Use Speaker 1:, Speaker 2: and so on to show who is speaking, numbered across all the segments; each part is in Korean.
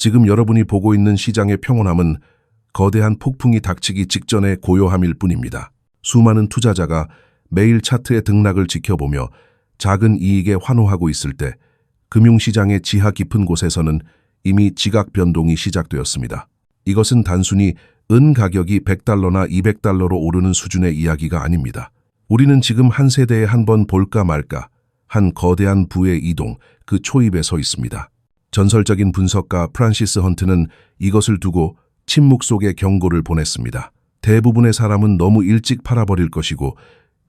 Speaker 1: 지금 여러분이 보고 있는 시장의 평온함은 거대한 폭풍이 닥치기 직전의 고요함일 뿐입니다. 수많은 투자자가 매일 차트의 등락을 지켜보며 작은 이익에 환호하고 있을 때 금융시장의 지하 깊은 곳에서는 이미 지각 변동이 시작되었습니다. 이것은 단순히 은 가격이 100달러나 200달러로 오르는 수준의 이야기가 아닙니다. 우리는 지금 한 세대에 한 번 볼까 말까 한 거대한 부의 이동 그 초입에 서 있습니다. 전설적인 분석가 프란시스 헌트는 이것을 두고 침묵 속에 경고를 보냈습니다. 대부분의 사람은 너무 일찍 팔아버릴 것이고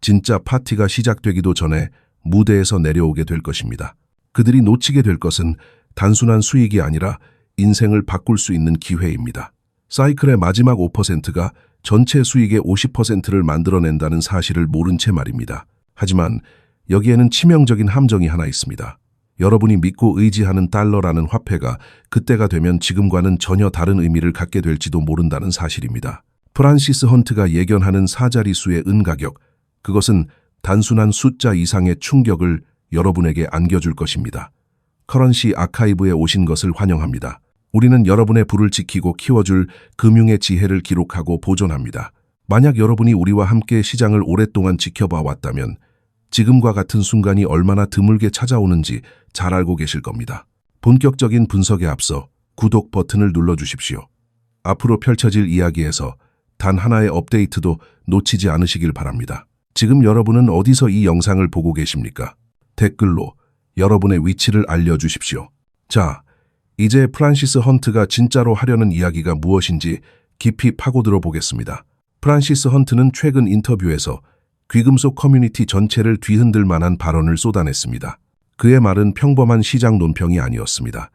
Speaker 1: 진짜 파티가 시작되기도 전에 무대에서 내려오게 될 것입니다. 그들이 놓치게 될 것은 단순한 수익이 아니라 인생을 바꿀 수 있는 기회입니다. 사이클의 마지막 5%가 전체 수익의 50%를 만들어낸다는 사실을 모른 채 말입니다. 하지만 여기에는 치명적인 함정이 하나 있습니다. 여러분이 믿고 의지하는 달러라는 화폐가 그때가 되면 지금과는 전혀 다른 의미를 갖게 될지도 모른다는 사실입니다. 프란시스 헌트가 예견하는 사자리수의 은 가격, 그것은 단순한 숫자 이상의 충격을 여러분에게 안겨줄 것입니다. 커런시 아카이브에 오신 것을 환영합니다. 우리는 여러분의 부를 지키고 키워줄 금융의 지혜를 기록하고 보존합니다. 만약 여러분이 우리와 함께 시장을 오랫동안 지켜봐 왔다면 지금과 같은 순간이 얼마나 드물게 찾아오는지 잘 알고 계실 겁니다. 본격적인 분석에 앞서 구독 버튼을 눌러주십시오. 앞으로 펼쳐질 이야기에서 단 하나의 업데이트도 놓치지 않으시길 바랍니다. 지금 여러분은 어디서 이 영상을 보고 계십니까? 댓글로 여러분의 위치를 알려주십시오. 자, 이제 프란시스 헌트가 진짜로 하려는 이야기가 무엇인지 깊이 파고들어 보겠습니다. 프란시스 헌트는 최근 인터뷰에서 귀금속 커뮤니티 전체를 뒤흔들 만한 발언을 쏟아냈습니다. 그의 말은 평범한 시장 논평이 아니었습니다.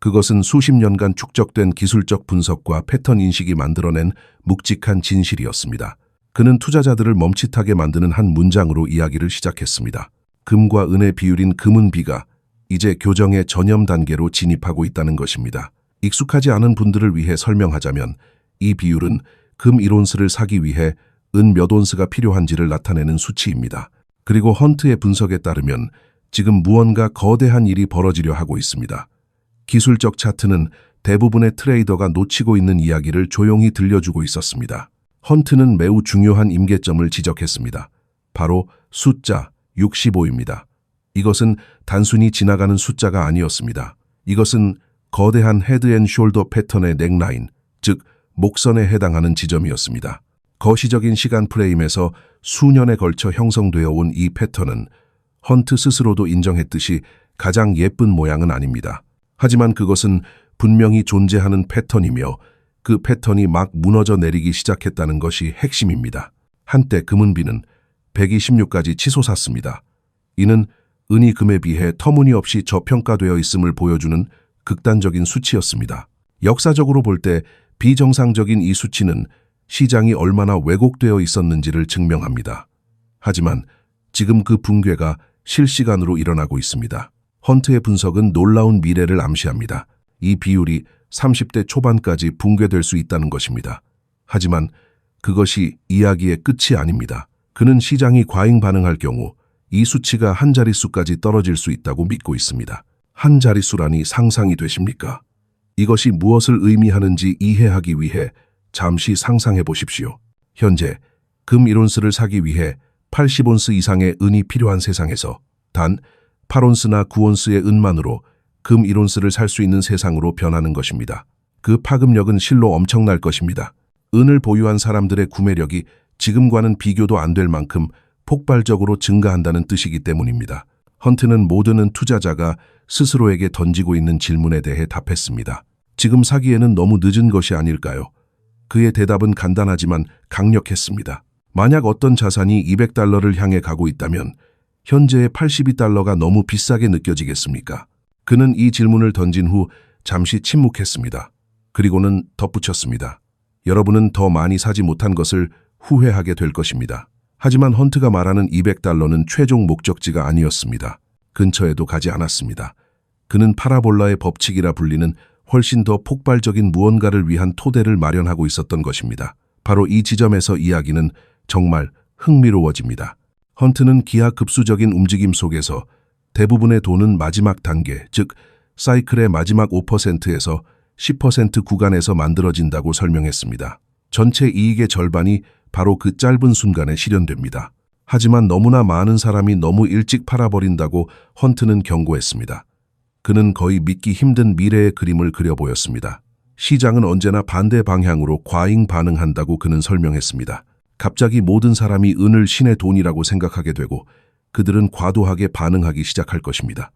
Speaker 1: 그것은 수십 년간 축적된 기술적 분석과 패턴 인식이 만들어낸 묵직한 진실이었습니다. 그는 투자자들을 멈칫하게 만드는 한 문장으로 이야기를 시작했습니다. 금과 은의 비율인 금은비가 이제 교정의 전염 단계로 진입하고 있다는 것입니다. 익숙하지 않은 분들을 위해 설명하자면 이 비율은 금 1온스를 사기 위해 은 몇 온스가 필요한지를 나타내는 수치입니다. 그리고 헌트의 분석에 따르면 지금 무언가 거대한 일이 벌어지려 하고 있습니다. 기술적 차트는 대부분의 트레이더가 놓치고 있는 이야기를 조용히 들려주고 있었습니다. 헌트는 매우 중요한 임계점을 지적했습니다. 바로 숫자 65입니다. 이것은 단순히 지나가는 숫자가 아니었습니다. 이것은 거대한 헤드앤숄더 패턴의 넥라인, 즉 목선에 해당하는 지점이었습니다. 거시적인 시간 프레임에서 수년에 걸쳐 형성되어 온 이 패턴은 헌트 스스로도 인정했듯이 가장 예쁜 모양은 아닙니다. 하지만 그것은 분명히 존재하는 패턴이며 그 패턴이 막 무너져 내리기 시작했다는 것이 핵심입니다. 한때 금은비는 126까지 치솟았습니다. 이는 은이 금에 비해 터무니없이 저평가되어 있음을 보여주는 극단적인 수치였습니다. 역사적으로 볼 때 비정상적인 이 수치는 시장이 얼마나 왜곡되어 있었는지를 증명합니다. 하지만 지금 그 붕괴가 실시간으로 일어나고 있습니다. 헌트의 분석은 놀라운 미래를 암시합니다. 이 비율이 30대 초반까지 붕괴될 수 있다는 것입니다. 하지만 그것이 이야기의 끝이 아닙니다. 그는 시장이 과잉 반응할 경우 이 수치가 한 자릿수까지 떨어질 수 있다고 믿고 있습니다. 한 자릿수라니 상상이 되십니까? 이것이 무엇을 의미하는지 이해하기 위해 잠시 상상해 보십시오. 현재 금 1온스를 사기 위해 80온스 이상의 은이 필요한 세상에서 단 8온스나 9온스의 은만으로 금 1온스를 살 수 있는 세상으로 변하는 것입니다. 그 파급력은 실로 엄청날 것입니다. 은을 보유한 사람들의 구매력이 지금과는 비교도 안 될 만큼 폭발적으로 증가한다는 뜻이기 때문입니다. 헌트는 모든 투자자가 스스로에게 던지고 있는 질문에 대해 답했습니다. 지금 사기에는 너무 늦은 것이 아닐까요? 그의 대답은 간단하지만 강력했습니다. 만약 어떤 자산이 200달러를 향해 가고 있다면 현재의 82달러가 너무 비싸게 느껴지겠습니까? 그는 이 질문을 던진 후 잠시 침묵했습니다. 그리고는 덧붙였습니다. 여러분은 더 많이 사지 못한 것을 후회하게 될 것입니다. 하지만 헌트가 말하는 200달러는 최종 목적지가 아니었습니다. 근처에도 가지 않았습니다. 그는 파라볼라의 법칙이라 불리는 훨씬 더 폭발적인 무언가를 위한 토대를 마련하고 있었던 것입니다. 바로 이 지점에서 이야기는 정말 흥미로워집니다. 헌트는 기하급수적인 움직임 속에서 대부분의 돈은 마지막 단계, 즉 사이클의 마지막 5%에서 10% 구간에서 만들어진다고 설명했습니다. 전체 이익의 절반이 바로 그 짧은 순간에 실현됩니다. 하지만 너무나 많은 사람이 너무 일찍 팔아버린다고 헌트는 경고했습니다. 그는 거의 믿기 힘든 미래의 그림을 그려 보였습니다. 시장은 언제나 반대 방향으로 과잉 반응한다고 그는 설명했습니다. 갑자기 모든 사람이 은을 신의 돈이라고 생각하게 되고 그들은 과도하게 반응하기 시작할 것입니다.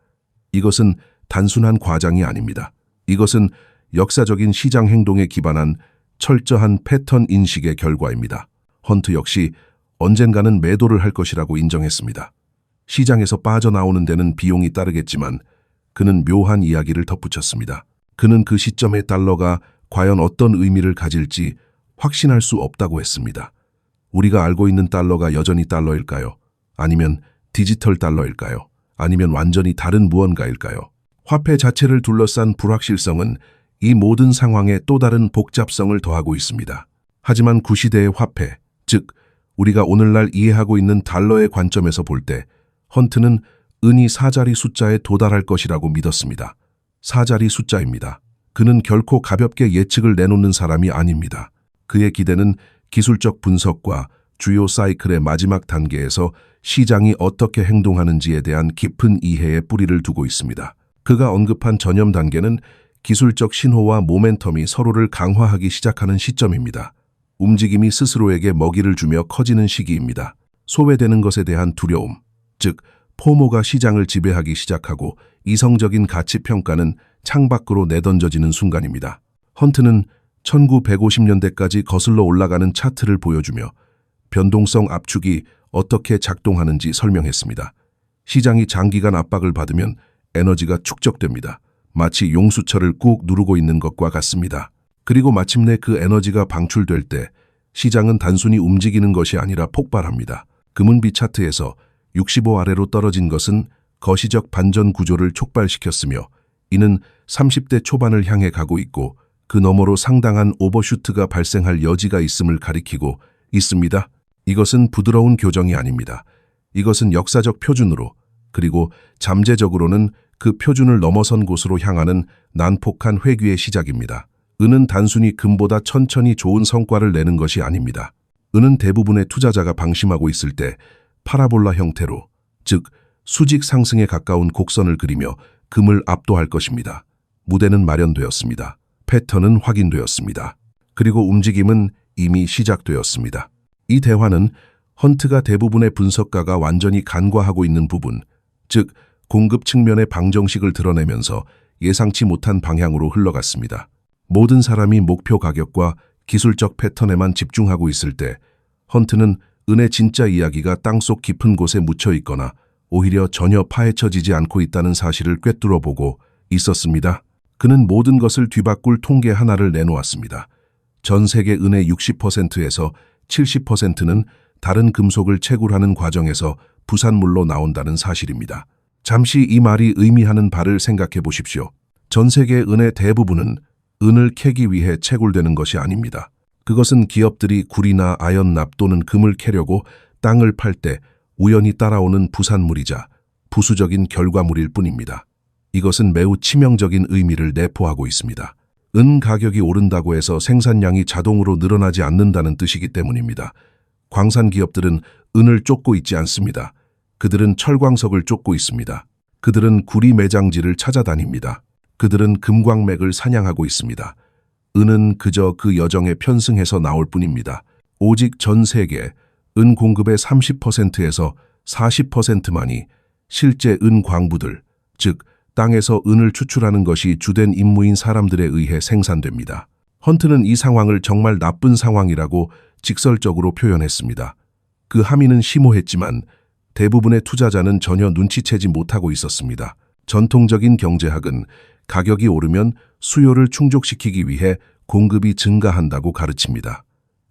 Speaker 1: 이것은 단순한 과장이 아닙니다. 이것은 역사적인 시장 행동에 기반한 철저한 패턴 인식의 결과입니다. 헌트 역시 언젠가는 매도를 할 것이라고 인정했습니다. 시장에서 빠져나오는 데는 비용이 따르겠지만 그는 묘한 이야기를 덧붙였습니다. 그는 그 시점의 달러가 과연 어떤 의미를 가질지 확신할 수 없다고 했습니다. 우리가 알고 있는 달러가 여전히 달러일까요? 아니면 디지털 달러일까요? 아니면 완전히 다른 무언가일까요? 화폐 자체를 둘러싼 불확실성은 이 모든 상황에 또 다른 복잡성을 더하고 있습니다. 하지만 구시대의 화폐, 즉 우리가 오늘날 이해하고 있는 달러의 관점에서 볼 때 헌트는 은이 사자리 숫자에 도달할 것이라고 믿었습니다. 사자리 숫자입니다. 그는 결코 가볍게 예측을 내놓는 사람이 아닙니다. 그의 기대는 기술적 분석과 주요 사이클의 마지막 단계에서 시장이 어떻게 행동하는지에 대한 깊은 이해에 뿌리를 두고 있습니다. 그가 언급한 전염 단계는 기술적 신호와 모멘텀이 서로를 강화하기 시작하는 시점입니다. 움직임이 스스로에게 먹이를 주며 커지는 시기입니다. 소외되는 것에 대한 두려움, 즉 포모가 시장을 지배하기 시작하고 이성적인 가치 평가는 창밖으로 내던져지는 순간입니다. 헌트는 1950년대까지 거슬러 올라가는 차트를 보여주며 변동성 압축이 어떻게 작동하는지 설명했습니다. 시장이 장기간 압박을 받으면 에너지가 축적됩니다. 마치 용수철을 꾹 누르고 있는 것과 같습니다. 그리고 마침내 그 에너지가 방출될 때 시장은 단순히 움직이는 것이 아니라 폭발합니다. 금은비 차트에서 65 아래로 떨어진 것은 거시적 반전 구조를 촉발시켰으며 이는 30대 초반을 향해 가고 있고 그 너머로 상당한 오버슈트가 발생할 여지가 있음을 가리키고 있습니다. 이것은 부드러운 교정이 아닙니다. 이것은 역사적 표준으로 그리고 잠재적으로는 그 표준을 넘어선 곳으로 향하는 난폭한 회귀의 시작입니다. 은은 단순히 금보다 천천히 좋은 성과를 내는 것이 아닙니다. 은은 대부분의 투자자가 방심하고 있을 때 파라볼라 형태로, 즉 수직 상승에 가까운 곡선을 그리며 금을 압도할 것입니다. 무대는 마련되었습니다. 패턴은 확인되었습니다. 그리고 움직임은 이미 시작되었습니다. 이 대화는 헌트가 대부분의 분석가가 완전히 간과하고 있는 부분, 즉 공급 측면의 방정식을 드러내면서 예상치 못한 방향으로 흘러갔습니다. 모든 사람이 목표 가격과 기술적 패턴에만 집중하고 있을 때 헌트는 은의 진짜 이야기가 땅속 깊은 곳에 묻혀 있거나 오히려 전혀 파헤쳐지지 않고 있다는 사실을 꿰뚫어 보고 있었습니다. 그는 모든 것을 뒤바꿀 통계 하나를 내놓았습니다. 전 세계 은의 60%에서 70%는 다른 금속을 채굴하는 과정에서 부산물로 나온다는 사실입니다. 잠시 이 말이 의미하는 바를 생각해 보십시오. 전 세계 은의 대부분은 은을 캐기 위해 채굴되는 것이 아닙니다. 그것은 기업들이 구리나 아연납 또는 금을 캐려고 땅을 팔 때 우연히 따라오는 부산물이자 부수적인 결과물일 뿐입니다. 이것은 매우 치명적인 의미를 내포하고 있습니다. 은 가격이 오른다고 해서 생산량이 자동으로 늘어나지 않는다는 뜻이기 때문입니다. 광산 기업들은 은을 쫓고 있지 않습니다. 그들은 철광석을 쫓고 있습니다. 그들은 구리 매장지를 찾아다닙니다. 그들은 금광맥을 사냥하고 있습니다. 은은 그저 그 여정에 편승해서 나올 뿐입니다. 오직 전 세계 은 공급의 30%에서 40%만이 실제 은 광부들, 즉 땅에서 은을 추출하는 것이 주된 임무인 사람들에 의해 생산됩니다. 헌트는 이 상황을 정말 나쁜 상황이라고 직설적으로 표현했습니다. 그 함의는 심오했지만 대부분의 투자자는 전혀 눈치채지 못하고 있었습니다. 전통적인 경제학은 가격이 오르면 수요를 충족시키기 위해 공급이 증가한다고 가르칩니다.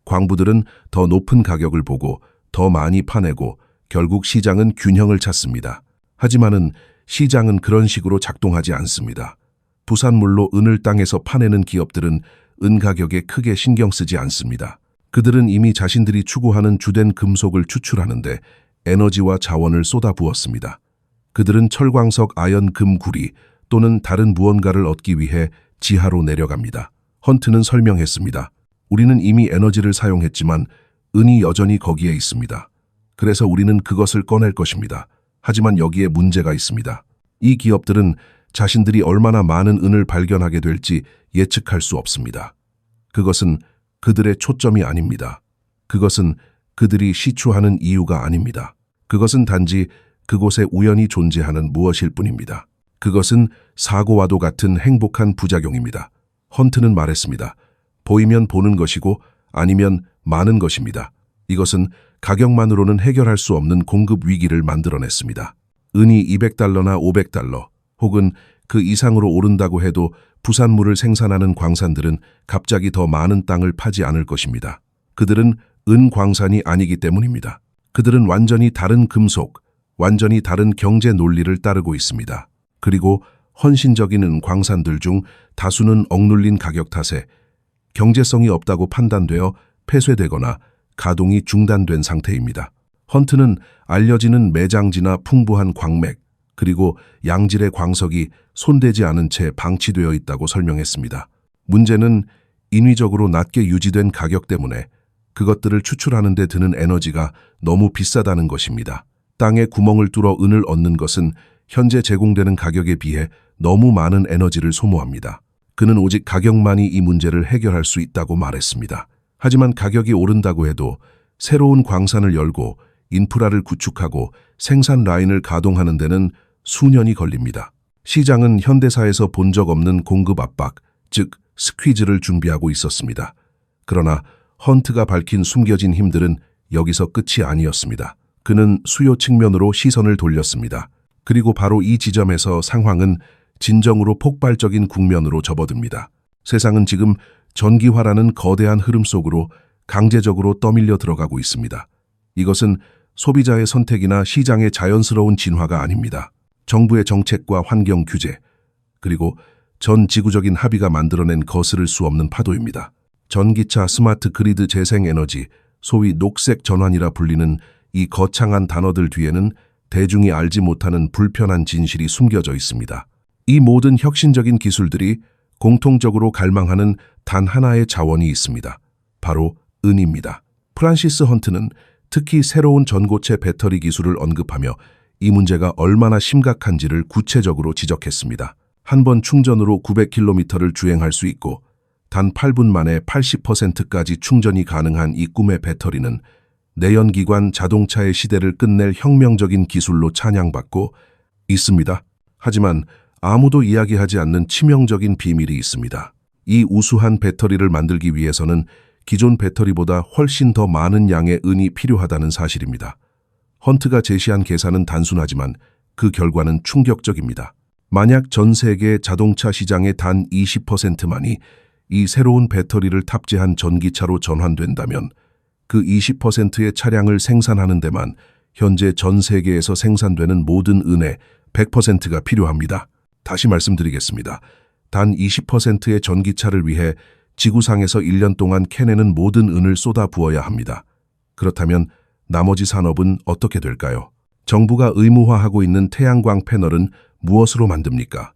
Speaker 1: 광부들은 더 높은 가격을 보고 더 많이 파내고 결국 시장은 균형을 찾습니다. 하지만은 시장은 그런 식으로 작동하지 않습니다. 부산물로 은을 땅에서 파내는 기업들은 은 가격에 크게 신경 쓰지 않습니다. 그들은 이미 자신들이 추구하는 주된 금속을 추출하는데 에너지와 자원을 쏟아부었습니다. 그들은 철광석 아연 금 구리 또는 다른 무언가를 얻기 위해 지하로 내려갑니다. 헌트는 설명했습니다. 우리는 이미 에너지를 사용했지만 은이 여전히 거기에 있습니다. 그래서 우리는 그것을 꺼낼 것입니다. 하지만 여기에 문제가 있습니다. 이 기업들은 자신들이 얼마나 많은 은을 발견하게 될지 예측할 수 없습니다. 그것은 그들의 초점이 아닙니다. 그것은 그들이 시추하는 이유가 아닙니다. 그것은 단지 그곳에 우연히 존재하는 무엇일 뿐입니다. 그것은 사고와도 같은 행복한 부작용입니다. 헌트는 말했습니다. 보이면 보는 것이고 아니면 많은 것입니다. 이것은 가격만으로는 해결할 수 없는 공급 위기를 만들어냈습니다. 은이 200달러나 500달러 혹은 그 이상으로 오른다고 해도 부산물을 생산하는 광산들은 갑자기 더 많은 땅을 파지 않을 것입니다. 그들은 은 광산이 아니기 때문입니다. 그들은 완전히 다른 금속, 완전히 다른 경제 논리를 따르고 있습니다. 그리고 헌신적인 은 광산들 중 다수는 억눌린 가격 탓에 경제성이 없다고 판단되어 폐쇄되거나 가동이 중단된 상태입니다. 헌트는 알려지는 매장지나 풍부한 광맥, 그리고 양질의 광석이 손대지 않은 채 방치되어 있다고 설명했습니다. 문제는 인위적으로 낮게 유지된 가격 때문에 그것들을 추출하는 데 드는 에너지가 너무 비싸다는 것입니다. 땅에 구멍을 뚫어 은을 얻는 것은 현재 제공되는 가격에 비해 너무 많은 에너지를 소모합니다. 그는 오직 가격만이 이 문제를 해결할 수 있다고 말했습니다. 하지만 가격이 오른다고 해도 새로운 광산을 열고 인프라를 구축하고 생산 라인을 가동하는 데는 수년이 걸립니다. 시장은 현대사에서 본 적 없는 공급 압박, 즉 스퀴즈를 준비하고 있었습니다. 그러나 헌트가 밝힌 숨겨진 힘들은 여기서 끝이 아니었습니다. 그는 수요 측면으로 시선을 돌렸습니다. 그리고 바로 이 지점에서 상황은 진정으로 폭발적인 국면으로 접어듭니다. 세상은 지금 전기화라는 거대한 흐름 속으로 강제적으로 떠밀려 들어가고 있습니다. 이것은 소비자의 선택이나 시장의 자연스러운 진화가 아닙니다. 정부의 정책과 환경 규제, 그리고 전 지구적인 합의가 만들어낸 거스를 수 없는 파도입니다. 전기차, 스마트 그리드 재생에너지, 소위 녹색 전환이라 불리는 이 거창한 단어들 뒤에는 대중이 알지 못하는 불편한 진실이 숨겨져 있습니다. 이 모든 혁신적인 기술들이 공통적으로 갈망하는 단 하나의 자원이 있습니다. 바로 은입니다. 프란시스 헌트는 특히 새로운 전고체 배터리 기술을 언급하며 이 문제가 얼마나 심각한지를 구체적으로 지적했습니다. 한 번 충전으로 900km를 주행할 수 있고 단 8분 만에 80%까지 충전이 가능한 이 꿈의 배터리는 내연기관 자동차의 시대를 끝낼 혁명적인 기술로 찬양받고 있습니다. 하지만 아무도 이야기하지 않는 치명적인 비밀이 있습니다. 이 우수한 배터리를 만들기 위해서는 기존 배터리보다 훨씬 더 많은 양의 은이 필요하다는 사실입니다. 헌트가 제시한 계산은 단순하지만 그 결과는 충격적입니다. 만약 전 세계 자동차 시장의 단 20%만이 이 새로운 배터리를 탑재한 전기차로 전환된다면 그 20%의 차량을 생산하는 데만 현재 전 세계에서 생산되는 모든 은의 100%가 필요합니다. 다시 말씀드리겠습니다. 단 20%의 전기차를 위해 지구상에서 1년 동안 캐내는 모든 은을 쏟아 부어야 합니다. 그렇다면 나머지 산업은 어떻게 될까요? 정부가 의무화하고 있는 태양광 패널은 무엇으로 만듭니까?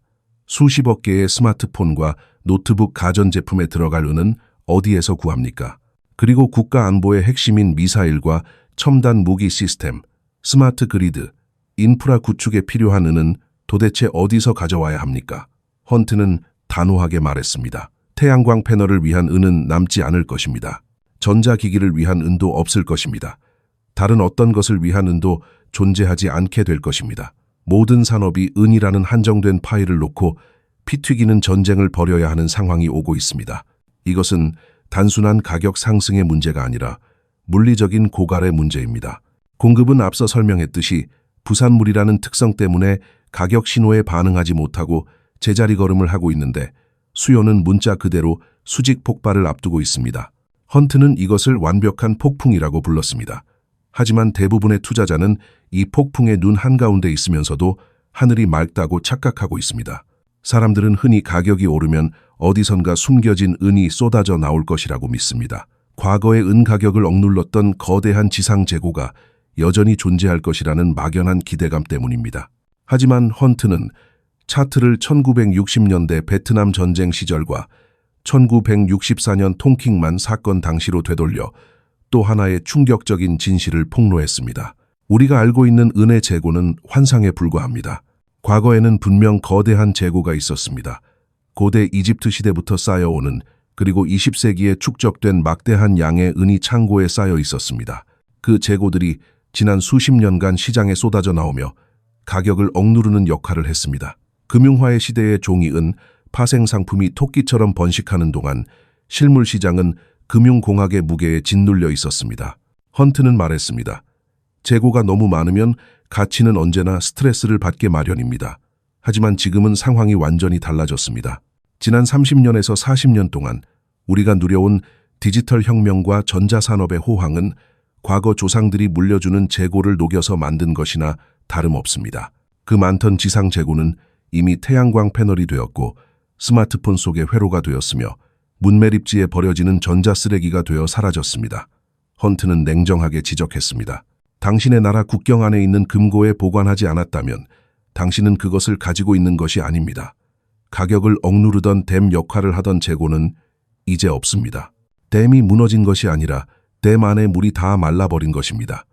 Speaker 1: 수십억 개의 스마트폰과 노트북 가전제품에 들어갈 은은 어디에서 구합니까? 그리고 국가 안보의 핵심인 미사일과 첨단 무기 시스템, 스마트 그리드, 인프라 구축에 필요한 은은 도대체 어디서 가져와야 합니까? 헌트는 단호하게 말했습니다. 태양광 패널을 위한 은은 남지 않을 것입니다. 전자기기를 위한 은도 없을 것입니다. 다른 어떤 것을 위한 은도 존재하지 않게 될 것입니다. 모든 산업이 은이라는 한정된 파일을 놓고 피 튀기는 전쟁을 벌여야 하는 상황이 오고 있습니다. 이것은 단순한 가격 상승의 문제가 아니라 물리적인 고갈의 문제입니다. 공급은 앞서 설명했듯이 부산물이라는 특성 때문에 가격 신호에 반응하지 못하고 제자리 걸음을 하고 있는데 수요는 문자 그대로 수직 폭발을 앞두고 있습니다. 헌트는 이것을 완벽한 폭풍이라고 불렀습니다. 하지만 대부분의 투자자는 이 폭풍의 눈 한가운데 있으면서도 하늘이 맑다고 착각하고 있습니다. 사람들은 흔히 가격이 오르면 어디선가 숨겨진 은이 쏟아져 나올 것이라고 믿습니다. 과거의 은 가격을 억눌렀던 거대한 지상 재고가 여전히 존재할 것이라는 막연한 기대감 때문입니다. 하지만 헌트는 차트를 1960년대 베트남 전쟁 시절과 1964년 통킹만 사건 당시로 되돌려 또 하나의 충격적인 진실을 폭로했습니다. 우리가 알고 있는 은의 재고는 환상에 불과합니다. 과거에는 분명 거대한 재고가 있었습니다. 고대 이집트 시대부터 쌓여오는 그리고 20세기에 축적된 막대한 양의 은이 창고에 쌓여 있었습니다. 그 재고들이 지난 수십 년간 시장에 쏟아져 나오며 가격을 억누르는 역할을 했습니다. 금융화의 시대의 종이은, 파생 상품이 토끼처럼 번식하는 동안 실물 시장은 금융공학의 무게에 짓눌려 있었습니다. 헌트는 말했습니다. 재고가 너무 많으면 가치는 언제나 스트레스를 받게 마련입니다. 하지만 지금은 상황이 완전히 달라졌습니다. 지난 30년에서 40년 동안 우리가 누려온 디지털 혁명과 전자산업의 호황은 과거 조상들이 물려주는 재고를 녹여서 만든 것이나 다름없습니다. 그 많던 지상 재고는 이미 태양광 패널이 되었고 스마트폰 속의 회로가 되었으며 문매립지에 버려지는 전자쓰레기가 되어 사라졌습니다. 헌트는 냉정하게 지적했습니다. 당신의 나라 국경 안에 있는 금고에 보관하지 않았다면 당신은 그것을 가지고 있는 것이 아닙니다. 가격을 억누르던 댐 역할을 하던 재고는 이제 없습니다. 댐이 무너진 것이 아니라 댐 안에 물이 다 말라버린 것입니다.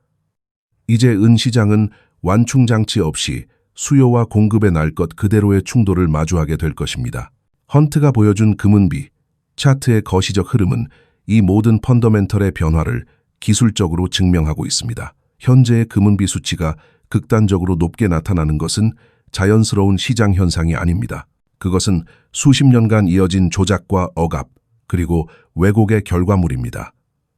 Speaker 1: 이제 은 시장은 완충장치 없이 수요와 공급의 날 것 그대로의 충돌을 마주하게 될 것입니다. 헌트가 보여준 금은비, 차트의 거시적 흐름은 이 모든 펀더멘털의 변화를 기술적으로 증명하고 있습니다. 현재의 금은비 수치가 극단적으로 높게 나타나는 것은 자연스러운 시장 현상이 아닙니다. 그것은 수십 년간 이어진 조작과 억압, 그리고 왜곡의 결과물입니다.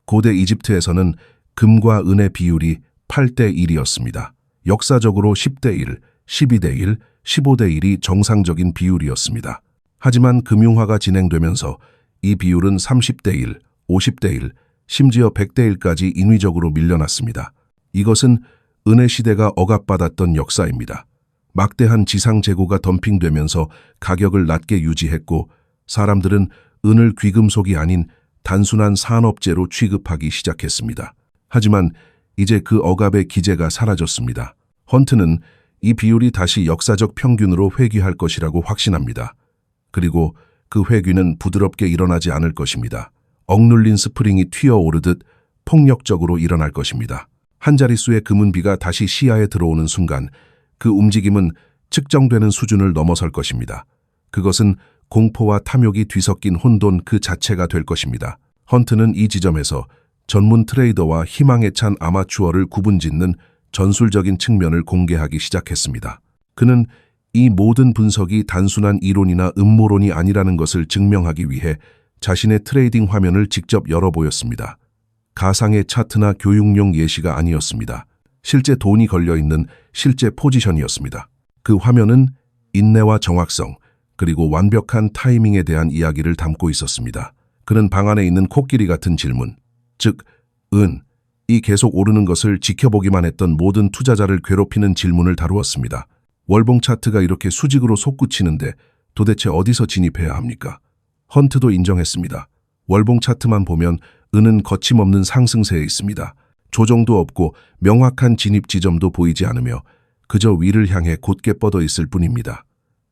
Speaker 1: 고대 이집트에서는 금과 은의 비율이 8대 1이었습니다. 역사적으로 10대 1, 12대 1, 15대 1이 정상적인 비율이었습니다. 하지만 금융화가 진행되면서 이 비율은 30대 1, 50대 1, 심지어 100대 1까지 인위적으로 밀려났습니다. 이것은 은의 시대가 억압받았던 역사입니다. 막대한 지상 재고가 덤핑되면서 가격을 낮게 유지했고 사람들은 은을 귀금속이 아닌 단순한 산업재로 취급하기 시작했습니다. 하지만 이제 그 억압의 기제가 사라졌습니다. 헌트는 이 비율이 다시 역사적 평균으로 회귀할 것이라고 확신합니다. 그리고 그 회귀는 부드럽게 일어나지 않을 것입니다. 억눌린 스프링이 튀어오르듯 폭력적으로 일어날 것입니다. 한 자릿수의 금은비가 다시 시야에 들어오는 순간 그 움직임은 측정되는 수준을 넘어설 것입니다. 그것은 공포와 탐욕이 뒤섞인 혼돈 그 자체가 될 것입니다. 헌트는 이 지점에서 전문 트레이더와 희망에 찬 아마추어를 구분짓는 전술적인 측면을 공개하기 시작했습니다. 그는 이 모든 분석이 단순한 이론이나 음모론이 아니라는 것을 증명하기 위해 자신의 트레이딩 화면을 직접 열어 보였습니다. 가상의 차트나 교육용 예시가 아니었습니다. 실제 돈이 걸려 있는 실제 포지션이었습니다. 그 화면은 인내와 정확성, 그리고 완벽한 타이밍에 대한 이야기를 담고 있었습니다. 그는 방 안에 있는 코끼리 같은 질문, 즉, 은, 이 계속 오르는 것을 지켜보기만 했던 모든 투자자를 괴롭히는 질문을 다루었습니다. 월봉 차트가 이렇게 수직으로 솟구치는데 도대체 어디서 진입해야 합니까? 헌트도 인정했습니다. 월봉 차트만 보면 은은 거침없는 상승세에 있습니다. 조정도 없고 명확한 진입 지점도 보이지 않으며 그저 위를 향해 곧게 뻗어 있을 뿐입니다.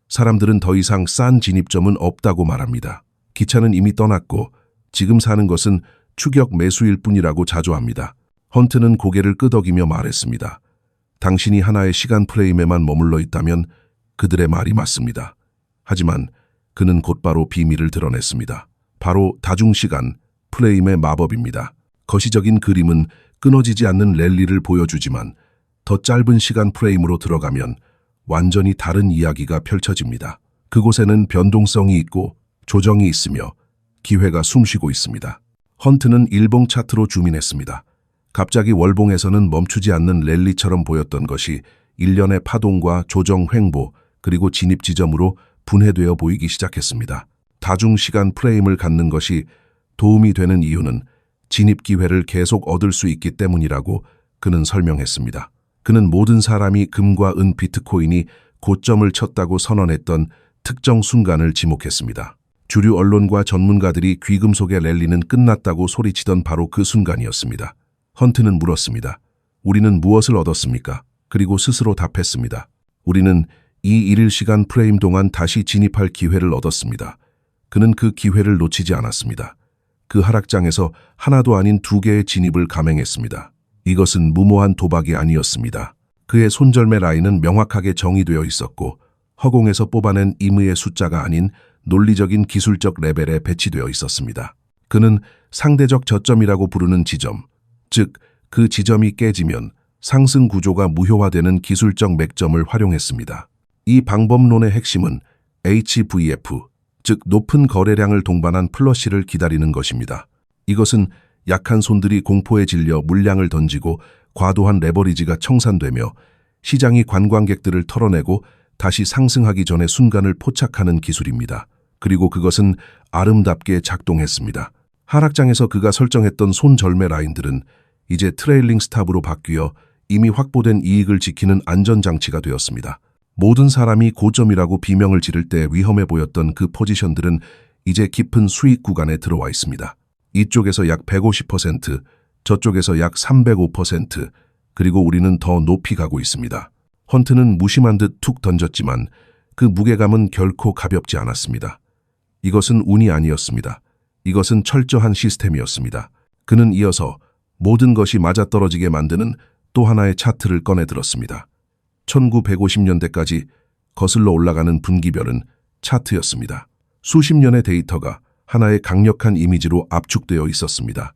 Speaker 1: 사람들은 더 이상 싼 진입점은 없다고 말합니다. 기차는 이미 떠났고 지금 사는 것은 추격 매수일 뿐이라고 자조합니다. 헌트는 고개를 끄덕이며 말했습니다. 당신이 하나의 시간 프레임에만 머물러 있다면 그들의 말이 맞습니다. 하지만 그는 곧바로 비밀을 드러냈습니다. 바로 다중시간 프레임의 마법입니다. 거시적인 그림은 끊어지지 않는 랠리를 보여주지만 더 짧은 시간 프레임으로 들어가면 완전히 다른 이야기가 펼쳐집니다. 그곳에는 변동성이 있고 조정이 있으며 기회가 숨쉬고 있습니다. 헌트는 일봉 차트로 주민했습니다. 갑자기 월봉에서는 멈추지 않는 랠리처럼 보였던 것이 일련의 파동과 조정 횡보 그리고 진입 지점으로 분해되어 보이기 시작했습니다. 다중시간 프레임을 갖는 것이 도움이 되는 이유는 진입 기회를 계속 얻을 수 있기 때문이라고 그는 설명했습니다. 그는 모든 사람이 금과 은 비트코인이 고점을 쳤다고 선언했던 특정 순간을 지목했습니다. 주류 언론과 전문가들이 귀금속의 랠리는 끝났다고 소리치던 바로 그 순간이었습니다. 헌트는 물었습니다. 우리는 무엇을 얻었습니까? 그리고 스스로 답했습니다. 우리는 이 일일 시간 프레임 동안 다시 진입할 기회를 얻었습니다. 그는 그 기회를 놓치지 않았습니다. 그 하락장에서 하나도 아닌 두 개의 진입을 감행했습니다. 이것은 무모한 도박이 아니었습니다. 그의 손절매 라인은 명확하게 정의되어 있었고 허공에서 뽑아낸 임의의 숫자가 아닌 논리적인 기술적 레벨에 배치되어 있었습니다. 그는 상대적 저점이라고 부르는 지점, 즉 그 지점이 깨지면 상승 구조가 무효화되는 기술적 맥점을 활용했습니다. 이 방법론의 핵심은 HVF, 즉 높은 거래량을 동반한 플러시를 기다리는 것입니다. 이것은 약한 손들이 공포에 질려 물량을 던지고 과도한 레버리지가 청산되며 시장이 관광객들을 털어내고 다시 상승하기 전의 순간을 포착하는 기술입니다. 그리고 그것은 아름답게 작동했습니다. 하락장에서 그가 설정했던 손절매 라인들은 이제 트레일링 스탑으로 바뀌어 이미 확보된 이익을 지키는 안전장치가 되었습니다. 모든 사람이 고점이라고 비명을 지를 때 위험해 보였던 그 포지션들은 이제 깊은 수익 구간에 들어와 있습니다. 이쪽에서 약 150%, 저쪽에서 약 305%, 그리고 우리는 더 높이 가고 있습니다. 헌트는 무심한 듯 툭 던졌지만 그 무게감은 결코 가볍지 않았습니다. 이것은 운이 아니었습니다. 이것은 철저한 시스템이었습니다. 그는 이어서 모든 것이 맞아떨어지게 만드는 또 하나의 차트를 꺼내 들었습니다. 1950년대까지 거슬러 올라가는 분기별은 차트였습니다. 수십 년의 데이터가 하나의 강력한 이미지로 압축되어 있었습니다.